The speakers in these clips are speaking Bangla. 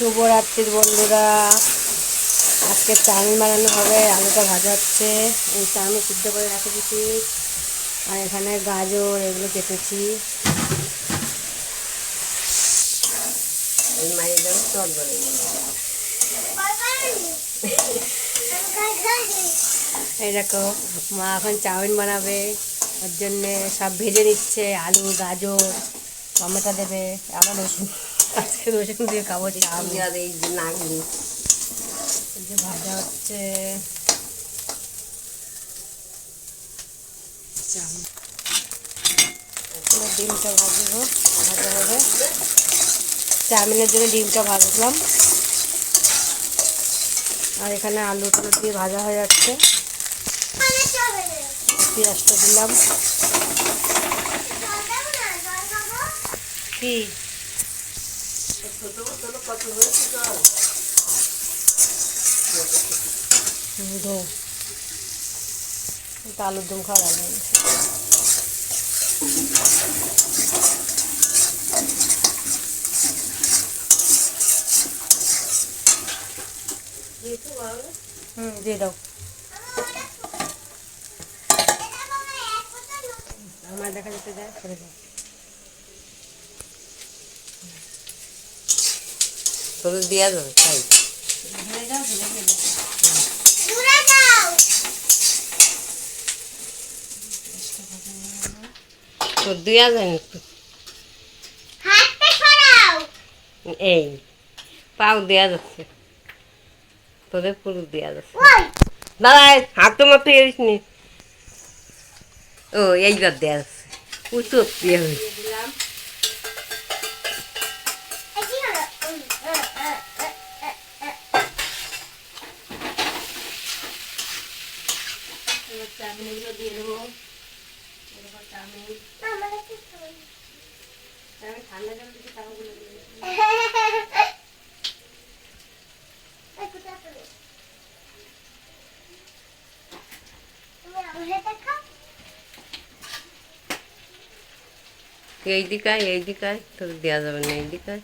শুভরাত্রির বন্ধুরা। আজকে চাউমিন বানানো হবে, আলুটা ভাজা হচ্ছে। এই চাউমিন সিদ্ধ করে রাখে দিচ্ছি আর এখানে গাজর, এগুলো কেটেছি। এই দেখো, মা এখন চাউমিন বানাবে। ওর জন্যে সব ভেজে নিচ্ছে, আলু, গাজর, টমেটো দেবে আবার রসুন। রসুন দিয়ে খাব চাউমিন আর এই যে নাগনি যে ভাজা হচ্ছে। চাউমিন। ডিমটা ভাজবো ভাজা হবে। চাউমিনের জন্য ডিমটা ভাজলাম। আর এখানে আলু টালু দিয়ে ভাজা হয়ে যাচ্ছে। পেঁয়াজটা দিলাম। কি? আলুর দম খাওয়া ভালো হুম দিয়ে দাও আমার দেখা যেতে যায় করে দাও। তোর দেওয়া যাবে তাই ধরে দাও ধরে দাও তোর দেওয়া যায় না তো। এই পাও দেওয়া যাচ্ছে তোদের পুরো দেওয়া যাচ্ছে দাদা হাত তো মাত্র এরিস নি ও এইবার দেওয়া যাচ্ছে উত্তর দিয়ে হয়েছে দিলাম এবার চাউমিন এগুলো দিয়ে দেবো এরপর চাউমিন চাউমিন ঠান্ডা জল দিতে চাউমিনগুলো দিয়ে দেবো। এই দিকায় এই দিকায় তোর দেওয়া যাবে না এই দিকায়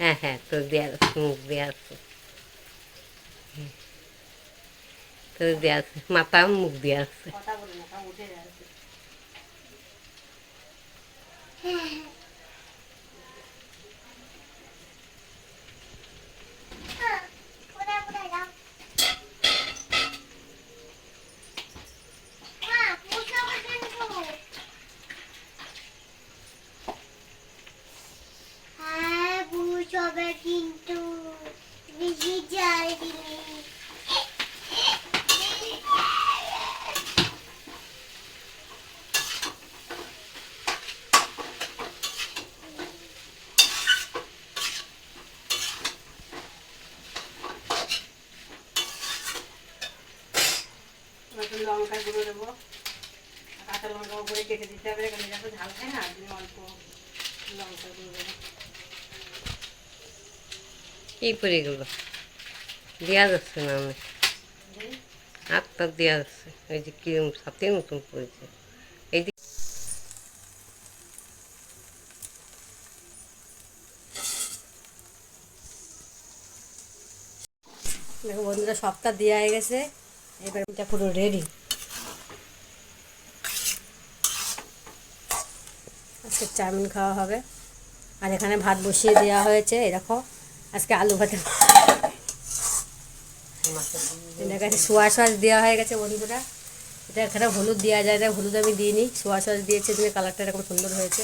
হ্যাঁ হ্যাঁ তোর দেয়া মুখ দেওয়া আছে। তোর দেওয়া আছে মাথা মুখ দেওয়া আছে কথা হ্যাঁ বুঝ হবে কিন্তু বেশি জাল দিলে একটু লঙ্কা গুঁড়ো দেবো। কাঁচা লঙ্কা উপরে কেটে দিতে হবে এখানে যত ঝাল খায় না অল্প লঙ্কা গুঁড়ো দেবো। কি পরে গেল দেওয়া যাচ্ছে না আমি হাতটা দেওয়া যাচ্ছে। ওই যে কিরম সাথে মতন পড়েছে এই দিক দেখো বন্ধুরা সবটা দেওয়া হয়ে গেছে। এবার এটা পুরো রেডি আজকে চাউমিন খাওয়া হবে। আর এখানে ভাত বসিয়ে দেওয়া হয়েছে দেখো, আজকে আলু ভাতে এটার কাছে সোয়া সস দেওয়া হয়ে গেছে বন্ধুরা। এটা এখানে হলুদ দেওয়া যায় না হলুদ আমি দিইনি, সোয়া সস দিয়েছে, তুমি কালারটা এরকম সুন্দর হয়েছে।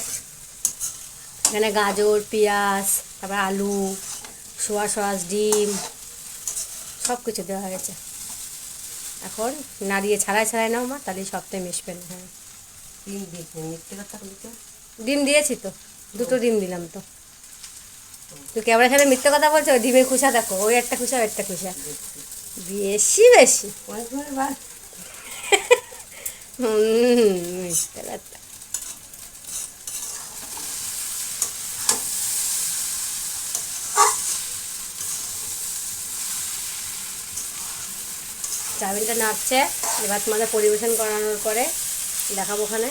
এখানে গাজর, পেঁয়াজ, তারপর আলু, সোয়া সস, ডিম সব কিছু দেওয়া হয়েছে। এখন নাড়িয়ে ছাড়াই ছাড়াই নাও মা তাহলে সবটাই মিশবে না। হ্যাঁ ডিম দিয়েছি তো, দুটো ডিম দিলাম তো। তুই ক্যামেরার সাথে মিথ্যে কথা বলছো ডিমের খুশা দেখো, ওই একটা খুশা ওই একটা খুশা বেশি বেশি। মিথ্যে কথা। চাউমিনটা এবার তোমাদের পরিবেশন করানোর পরে দেখাবো ওখানে।